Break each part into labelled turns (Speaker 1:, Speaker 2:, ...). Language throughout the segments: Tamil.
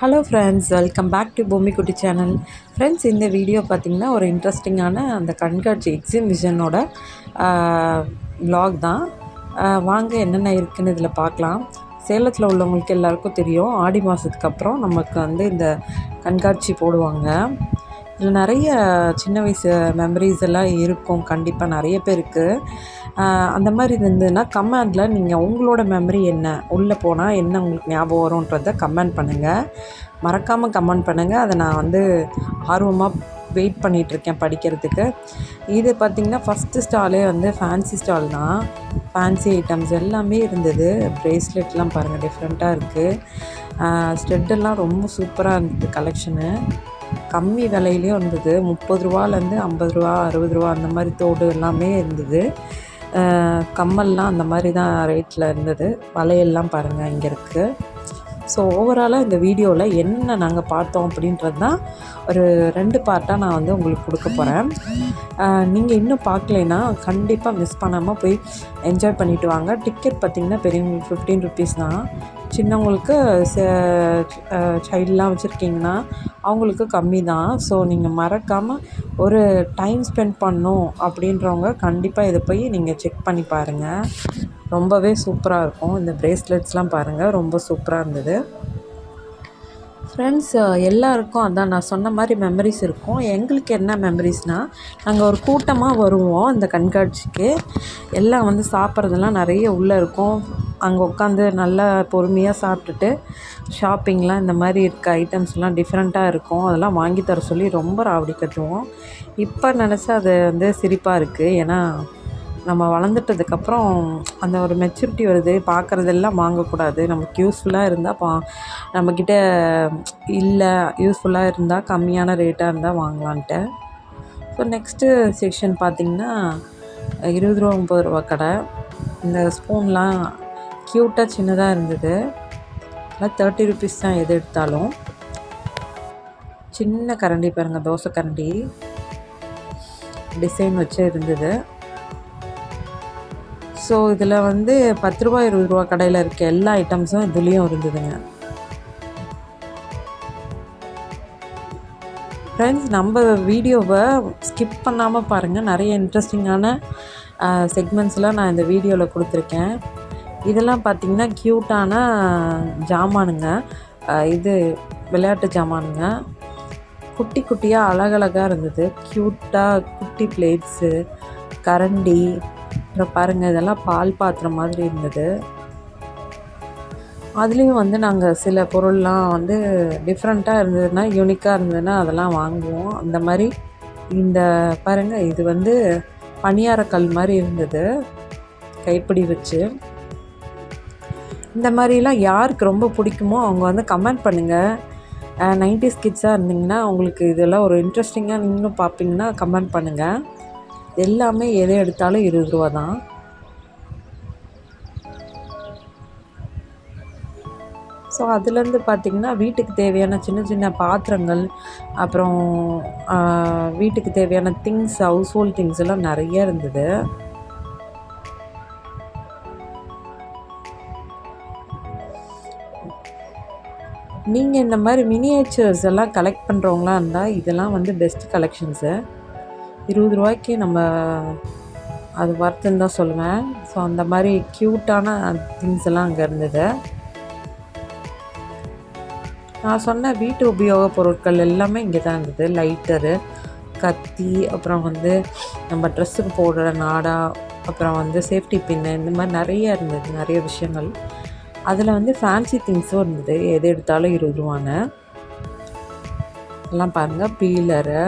Speaker 1: Hello friends welcome back to Bhoomi Kutty channel friends இந்த வீடியோ பார்த்திங்கன்னா ஒரு இன்ட்ரெஸ்டிங்கான அந்த கண்காட்சி எக்ஸிபிஷனோட விலாக் தான். வாங்க என்னென்ன இருக்குன்னு இதில் பார்க்கலாம் சேலத்தில் உள்ளவங்களுக்கு எல்லாருக்கும் தெரியும். ஆடி மாதத்துக்கு அப்புறம் நமக்கு வந்து இந்த கண்காட்சி போடுவாங்க. இதில் நிறைய சின்ன வயசு மெமரிஸ் எல்லாம் இருக்கும். கண்டிப்பாக நிறைய பேருக்கு. அந்த மாதிரி இருந்ததுன்னா கமெண்டில் நீங்கள் உங்களோட மெமரி என்ன? உள்ளே போனால் என்ன உங்களுக்கு ஞாபகம் வரும்ன்றத கமெண்ட் பண்ணுங்கள் மறக்காமல் கமெண்ட் பண்ணுங்கள் அதை நான் வந்து ஆர்வமாக வெயிட் பண்ணிகிட்ருக்கேன் படிக்கிறதுக்கு. இது பார்த்திங்கன்னா ஃபஸ்ட்டு ஸ்டாலே வந்து ஃபேன்சி ஸ்டால் தான். ஃபேன்சி ஐட்டம்ஸ் எல்லாமே இருந்தது. ப்ரேஸ்லெட்லாம் பாருங்கள் டிஃப்ரெண்ட்டாக இருக்குது ஸ்டெட்டெல்லாம் ரொம்ப சூப்பராக இருந்தது கலெக்ஷனு கம்மி விலையிலையும் இருந்தது முப்பது ரூபாலேருந்து ஐம்பது ரூபா அறுபது ரூபா அந்த மாதிரி தோடு எல்லாமே இருந்தது. கம்மல்லாம் அந்த மாதிரி தான் ரேட்டில் இருந்தது. வளையல்லாம் பாருங்கள் இங்கே இருக்குது ஸோ ஓவராலாக இந்த வீடியோவில் என்ன நாங்கள் பார்த்தோம் அப்படின்றது தான் ஒரு ரெண்டு பார்ட்டாக நான் வந்து உங்களுக்கு கொடுக்க போகிறேன் நீங்கள் இன்னும் பார்க்கலைன்னா கண்டிப்பாக மிஸ் பண்ணாமல் போய் என்ஜாய் பண்ணிவிட்டு வாங்க. டிக்கெட் பார்த்திங்கன்னா பெரியவங்களுக்கு ஃபிஃப்டீன் ருபீஸ் தான். சின்னவங்களுக்கு சைல்டெலாம் வச்சுருக்கீங்கன்னா அவங்களுக்கு கம்மி தான். ஸோ நீங்கள் மறக்காமல் ஒரு டைம் ஸ்பெண்ட் பண்ணும் அப்படின்றவங்க கண்டிப்பாக இதை போய் நீங்கள் செக் பண்ணி பாருங்கள் ரொம்பவே சூப்பராக இருக்கும். இந்த ப்ரேஸ்லெட்ஸ்லாம் பாருங்கள் ரொம்ப சூப்பராக இருந்தது. ஃப்ரெண்ட்ஸ் எல்லாருக்கும் அதான் நான் சொன்ன மாதிரி மெமரிஸ் இருக்கும். எங்களுக்கு என்ன மெமரிஸ்னால் நாங்கள் ஒரு கூட்டமாக வருவோம் இந்த கண்காட்சிக்கு. எல்லாம் வந்து சாப்பிட்றதெல்லாம் நிறைய உள்ளே இருக்கும். அங்கே உட்காந்து நல்லா பொறுமையாக சாப்பிட்டுட்டு ஷாப்பிங்லாம் இந்த மாதிரி இருக்க ஐட்டம்ஸ்லாம் டிஃப்ரெண்ட்டாக இருக்கும். அதெல்லாம் வாங்கி தர சொல்லி ரொம்ப ராவடி கட்டுவோம். இப்போ நினச்சா அது வந்து சிரிப்பாக இருக்குது ஏன்னா நம்ம வளர்ந்துட்டதுக்கப்புறம் அந்த ஒரு மெச்சூரிட்டி வருது. பார்க்குறதெல்லாம் வாங்கக்கூடாது. நமக்கு யூஸ்ஃபுல்லாக இருந்தால் பா நம்மக்கிட்ட இல்லை யூஸ்ஃபுல்லாக இருந்தால் கம்மியான ரேட்டாக இருந்தால் வாங்கலான்ட்டு. ஸோ நெக்ஸ்ட்டு செக்ஷன் பார்த்திங்கன்னா இருபது ரூபா முப்பது ரூபா கடை. இந்த ஸ்பூன்லாம் க்யூட்டாக சின்னதாக இருந்தது. எல்லாம் தேர்ட்டி ருபீஸ் தான் எது எடுத்தாலும். சின்ன கரண்டி பாருங்கள் தோசை கரண்டி. டிசைன் வச்சு இருந்தது. ஸோ இதில் வந்து பத்து ரூபா இருபது ரூபா கடையில் இருக்க எல்லா ஐட்டம்ஸும் இதுலேயும் இருந்ததுங்க. ஃப்ரெண்ட்ஸ் நம்ம வீடியோவை ஸ்கிப் பண்ணாமல் பாருங்கள் நிறைய இன்ட்ரெஸ்டிங்கான செக்மெண்ட்ஸ்லாம் நான் இந்த வீடியோவில் கொடுத்துருக்கேன். இதெல்லாம் பார்த்திங்கன்னா க்யூட்டான ஜாமானுங்க. இது விளையாட்டு ஜாமானுங்க. குட்டி குட்டியாக அழகழகாக இருந்தது. க்யூட்டாக குட்டி பிளேட்ஸு கரண்டி அப்புறம் பாருங்கள் இதெல்லாம் பால் பாத்திரம் மாதிரி இருந்தது. அதுலேயும் வந்து நாங்கள் சில பொருள்லாம் வந்து டிஃப்ரெண்ட்டாக இருந்ததுன்னா யூனிக்காக இருந்ததுன்னா அதெல்லாம் வாங்குவோம். அந்த மாதிரி இந்த பாருங்கள் இது வந்து பணியாரக்கல் மாதிரி இருந்தது. கைப்பிடி வச்சு. இந்த மாதிரிலாம் யாருக்கு ரொம்ப பிடிக்குமோ அவங்க வந்து கமெண்ட் பண்ணுங்கள் நைன்டிஸ் கிட்ஸாக இருந்தீங்கன்னா உங்களுக்கு இதெல்லாம் ஒரு இன்ட்ரெஸ்டிங்காக நீங்களும் பார்ப்பீங்கன்னா கமெண்ட் பண்ணுங்கள் எல்லாமே எதை எடுத்தாலும் இருபது ரூபா தான். ஸோ அதுலேருந்து பார்த்திங்கன்னா வீட்டுக்கு தேவையான சின்ன சின்ன பாத்திரங்கள் அப்புறம் வீட்டுக்கு தேவையான திங்ஸ் ஹவுஸ் ஹோல்ட் திங்ஸ் எல்லாம் நிறைய இருந்தது. நீங்கள் இந்த மாதிரி மினியேச்சர்ஸ் எல்லாம் கலெக்ட் பண்ணுறவங்களா இருந்தால் இதெல்லாம் வந்து பெஸ்ட் கலெக்ஷன்ஸு இருபது ரூபாய்க்கு நம்ம அது ஒர்த்துன்னு தான் சொல்லுவேன். ஸோ அந்த மாதிரி க்யூட்டான திங்ஸ் எல்லாம் அங்கே இருந்தது. நான் சொன்ன வீட்டு உபயோக பொருட்கள் எல்லாமே இங்கே தான் இருந்தது. லைட்டரு கத்தி அப்புறம் வந்து நம்ம ட்ரெஸ்ஸுக்கு போடுற நாடா அப்புறம் வந்து சேஃப்டி பின்னு இந்த மாதிரி நிறைய இருந்தது. நிறைய விஷயங்கள். அதில் வந்து ஃபேன்சி திங்ஸும் இருந்தது. எது எடுத்தாலும் இருபது ரூபாங்க எல்லாம் பாருங்கள் பீலரு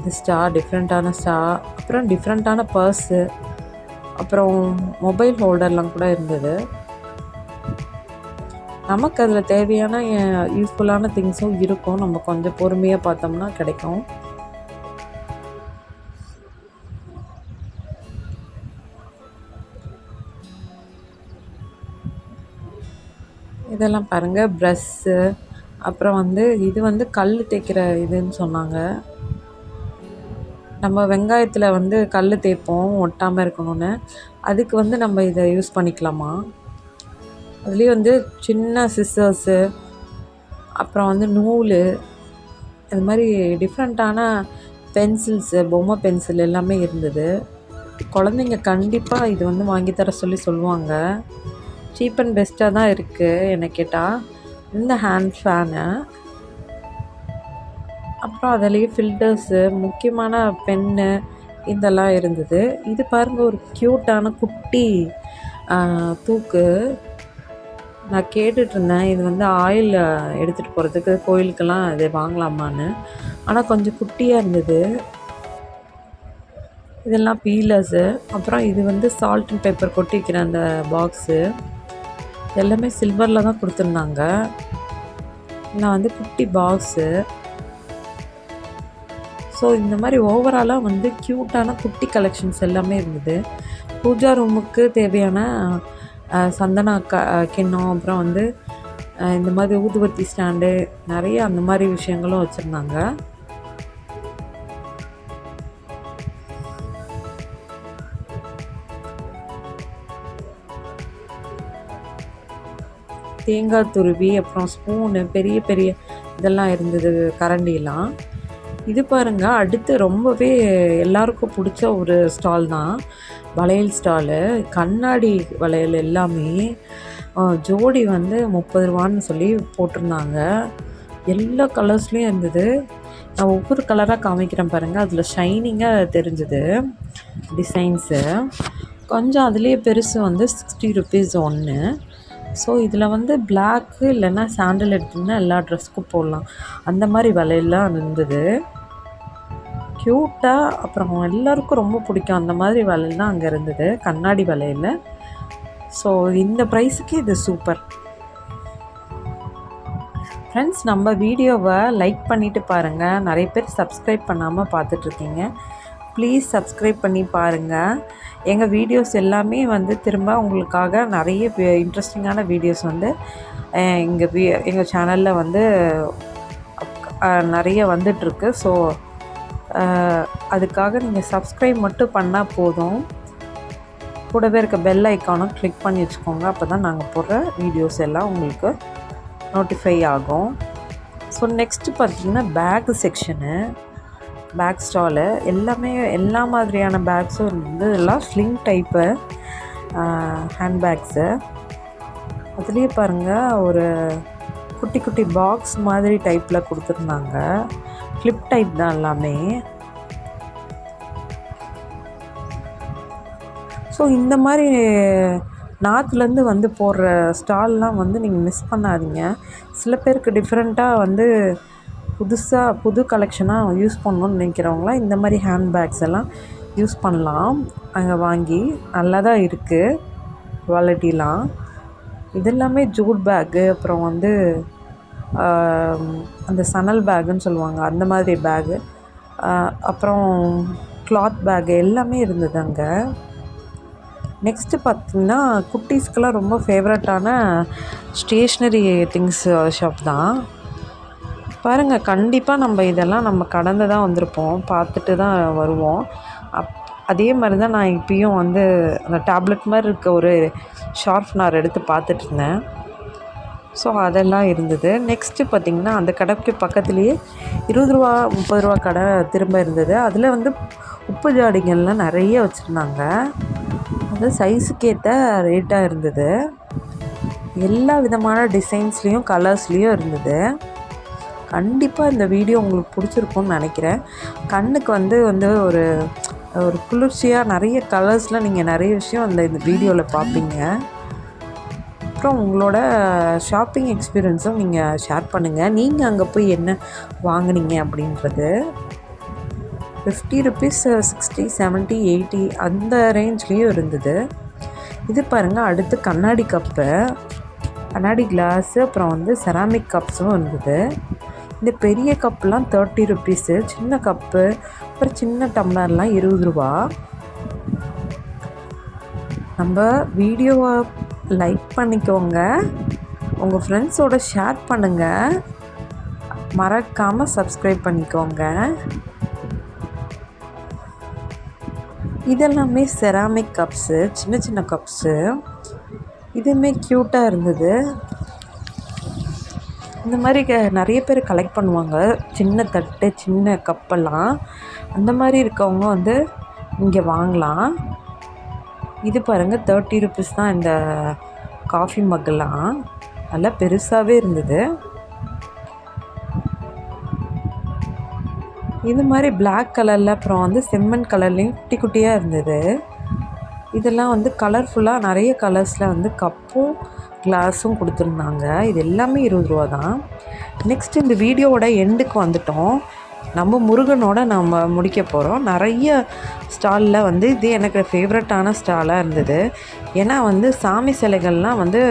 Speaker 1: இது ஸ்டார் டிஃப்ரெண்ட்டான ஸ்டார் அப்புறம் டிஃப்ரெண்ட்டான பர்ஸு அப்புறம் மொபைல் ஹோல்டர்லாம் கூட இருந்தது. நமக்கு அதில் தேவையான யூஸ்ஃபுல்லான திங்ஸும் இருக்கும். நம்ம கொஞ்சம் பொறுமையாக பார்த்தோம்னா கிடைக்கும். இதெல்லாம் பாருங்கள் ப்ரஷ்ஷு அப்புறம் வந்து இது வந்து கல் தேய்க்கிற இதுன்னு சொன்னாங்க. நம்ம வெங்காயத்தில் வந்து கல் தேய்ப்போம் ஒட்டாமல் இருக்கணும்னு. அதுக்கு வந்து நம்ம இதை யூஸ் பண்ணிக்கலாமா? அதுலேயும் வந்து சின்ன சிஸ்டர்ஸு அப்புறம் வந்து நூல் இது மாதிரி டிஃப்ரெண்ட்டான பென்சில்ஸு பொம்மை பென்சில் எல்லாமே இருந்தது. குழந்தைங்க கண்டிப்பாக இது வந்து வாங்கி தர சொல்லி சொல்லுவாங்க. சீப் அண்ட் பெஸ்ட்டாக தான் இருக்குது என்னை கேட்டால் இந்த ஹேண்ட் ஃபேனு அப்புறம் அதுலேயே ஃபில்டர்ஸு முக்கியமான பென்னு இதெல்லாம் இருந்தது. இது பாருங்கள் ஒரு க்யூட்டான குட்டி தூக்கு. நான் கேட்டுட்ருந்தேன் இது வந்து ஆயில் எடுத்துகிட்டு போகிறதுக்கு கோயிலுக்கெல்லாம் இது வாங்கலாமான்னு. ஆனால் கொஞ்சம் குட்டியாக இருந்தது. இதெல்லாம் பீலர்ஸு அப்புறம் இது வந்து சால்ட் அண்ட் பேப்பர் கொட்டிக்கிற அந்த பாக்ஸு எல்லாமே சில்வரில் தான் கொடுத்துருந்தாங்க. நான் வந்து குட்டி பாக்ஸு ஸோ இந்த மாதிரி ஓவராலாக வந்து க்யூட்டான குட்டி கலெக்ஷன்ஸ் எல்லாமே இருந்தது. பூஜா ரூமுக்கு தேவையான சந்தனா க கிண்ணம் அப்புறம் வந்து இந்த மாதிரி ஊதுபத்தி ஸ்டாண்டு நிறைய அந்த மாதிரி விஷயங்களும் வச்சுருந்தாங்க. தேங்காய் துருவி அப்புறம் ஸ்பூனு பெரிய பெரிய இதெல்லாம் இருந்தது கரண்டிலாம். இது பாருங்கள் அடுத்து ரொம்பவே எல்லாருக்கும் பிடிச்ச ஒரு ஸ்டால் தான். வளையல் ஸ்டாலு கண்ணாடி வளையல் எல்லாமே ஜோடி வந்து முப்பது ரூபான்னு சொல்லி போட்டிருந்தாங்க. எல்லா கலர்ஸ்லேயும் இருந்தது. நான் ஒவ்வொரு கலராக காமிக்கிறேன் பாருங்கள் அதில் ஷைனிங்காக தெரிஞ்சுது டிசைன்ஸு கொஞ்சம் அதுலேயே பெருசு வந்து சிக்ஸ்டி ருபீஸ் ஒன்று ஸோ இதில் வந்து பிளாக்கு இல்லைன்னா சாண்டில் எடுத்திங்கன்னா எல்லா ட்ரெஸ்க்கும் போடலாம். அந்த மாதிரி விலையெல்லாம் இருந்தது. க்யூட்டாக அப்புறம் எல்லாருக்கும் ரொம்ப பிடிக்கும். அந்த மாதிரி வளையல் தான் அங்கே இருந்தது. கண்ணாடி வளையல் ஸோ இந்த ப்ரைஸுக்கு இது சூப்பர் ஃப்ரெண்ட்ஸ் நம்ம வீடியோவை லைக் பண்ணிவிட்டு பாருங்கள் நிறைய பேர் சப்ஸ்கிரைப் பண்ணாமல் பார்த்துட்ருக்கீங்க ப்ளீஸ் சப்ஸ்கிரைப் பண்ணி பாருங்கள் எங்கள் வீடியோஸ் எல்லாமே வந்து திரும்ப உங்களுக்காக நிறைய இன்ட்ரெஸ்டிங்கான வீடியோஸ் வந்து எங்கள் வீ எங்கள் சேனலில் வந்து நிறைய வந்துட்டுருக்கு. ஸோ அதுக்காக நீங்கள் சப்ஸ்கிரைப் மட்டும் பண்ணால் போதும். கூடவே இருக்க பெல் ஐக்கானும் கிளிக் பண்ணி வச்சுக்கோங்க. அப்போ தான் நாங்கள் போடுற வீடியோஸ் எல்லாம் உங்களுக்கு நோட்டிஃபை ஆகும். ஸோ நெக்ஸ்ட்டு பார்த்திங்கன்னா பேக் செக்ஷனு பேக் ஸ்டாலு எல்லாமே எல்லா மாதிரியான பேக்ஸும் இருந்தது எல்லாம் ஸ்லிங் டைப்பு ஹேண்ட் பேக்ஸு அதுலேயே பாருங்கள் ஒரு குட்டி குட்டி பாக்ஸ் மாதிரி டைப்பில் கொடுத்துருந்தாங்க. ஃப்ளிப் டைப் தான் எல்லாமே. ஸோ இந்த மாதிரி நார்த்துலேருந்து வந்து போடுற ஸ்டால்லாம் வந்து நீங்கள் மிஸ் பண்ணாதீங்க. சில பேருக்கு டிஃப்ரெண்ட்டாக வந்து புதுசாக புது கலெக்ஷனாக யூஸ் பண்ணணுன்னு நினைக்கிறவங்களாம் இந்த மாதிரி ஹேண்ட் பேக்ஸ் எல்லாம் யூஸ் பண்ணலாம். அங்கே வாங்கி நல்லா தான் இருக்குது குவாலிட்டிலாம் இதெல்லாமே ஜூட் பேக்கு அப்புறம் வந்து அந்த சணல் பேக்குன்னு சொல்லுவாங்க அந்த மாதிரி பேகு அப்புறம் கிளாத் பேகு எல்லாமே இருந்தது அங்கே. நெக்ஸ்ட்டு பார்த்திங்கன்னா குட்டீஸ்க்கெலாம் ரொம்ப ஃபேவரட்டான ஸ்டேஷ்னரி திங்ஸ் ஷாப் தான். பாருங்கள் கண்டிப்பாக நம்ம இதெல்லாம் நம்ம கடந்து தான் வந்திருப்போம். பார்த்துட்டு தான் வருவோம். அப் அதே மாதிரி தான் நான் இப்பயும் வந்து அந்த டேப்லெட் மாதிரி இருக்க ஒரு ஷார்ப்னார் எடுத்து பார்த்துட்ருந்தேன் ஸோ அதெல்லாம் இருந்தது. நெக்ஸ்ட்டு பார்த்திங்கன்னா அந்த கடைக்கு பக்கத்துலேயே இருபது ரூபா முப்பது ரூபா கடை திரும்ப இருந்தது. அதில் வந்து உப்பு ஜாடிகள்லாம் நிறைய வச்சுருந்தாங்க. அது சைஸுக்கேற்ற ரேட்டாக இருந்தது. எல்லா விதமான டிசைன்ஸ்லேயும் கலர்ஸ்லேயும் இருந்தது. கண்டிப்பாக இந்த வீடியோ உங்களுக்கு பிடிச்சிருக்கும்னு நினைக்கிறேன். கண்ணுக்கு வந்து வந்து ஒரு ஒரு குளிர்ச்சியாக நிறைய கலர்ஸில் நீங்கள் நிறைய விஷயம் அந்த இந்த வீடியோவில் பார்ப்பீங்க. அப்புறம் உங்களோட ஷாப்பிங் எக்ஸ்பீரியன்ஸும் நீங்கள் ஷேர் பண்ணுங்கள் நீங்கள் அங்கே போய் என்ன வாங்கினீங்க அப்படின்றது. Fifty rupees sixty seventy eighty அந்த ரேஞ்ச்லேயும் இருந்தது. இது பாருங்கள் அடுத்து கண்ணாடி கப்பு கண்ணாடி கிளாஸு அப்புறம் வந்து செராமிக் கப்ஸும் இருந்தது. இந்த பெரிய கப்லாம் தேர்ட்டி ருப்பீஸு சின்ன கப்பு அப்புறம் சின்ன டம்ளர்லாம் இருபது ரூபா. நம்ம வீடியோவை லைக் பண்ணிக்கோங்க. உங்கள் ஃப்ரெண்ட்ஸோட ஷேர் பண்ணுங்கள் மறக்காமல் சப்ஸ்கிரைப் பண்ணிக்கோங்க. இதெல்லாமே செராமிக் கப்ஸு சின்ன சின்ன கப்ஸு இதுவுமே க்யூட்டாக இருந்தது. இந்த மாதிரி க நிறைய பேர் கலெக்ட் பண்ணுவாங்க. சின்ன தட்டு சின்ன கப்பெல்லாம். அந்த மாதிரி இருக்கவங்க வந்து இங்கே வாங்கலாம். இது பாருங்கள் தேர்ட்டி ருபீஸ் தான் இந்த காஃபி மக்கெல்லாம் நல்லா பெருசாகவே இருந்தது. இது மாதிரி பிளாக் கலரில் அப்புறம் வந்து செம்மண் கலர்லேயும் குட்டி குட்டியாக இருந்தது. இதெல்லாம் வந்து கலர்ஃபுல்லாக நிறைய கலர்ஸில் வந்து கப்பும் கிளாஸும் கொடுத்துருந்தாங்க. இது எல்லாமே இருபது ரூபா தான். நெக்ஸ்ட் இந்த வீடியோவோட எண்டுக்கு வந்துட்டோம். நம்ம முருகனோட நம்ம முடிக்க போகிறோம் நிறைய ஸ்டாலில் வந்து இது எனக்கு ஃபேவரட்டான ஸ்டாலாக இருந்தது. ஏன்னா வந்து சாமி சிலைகள்லாம் வந்து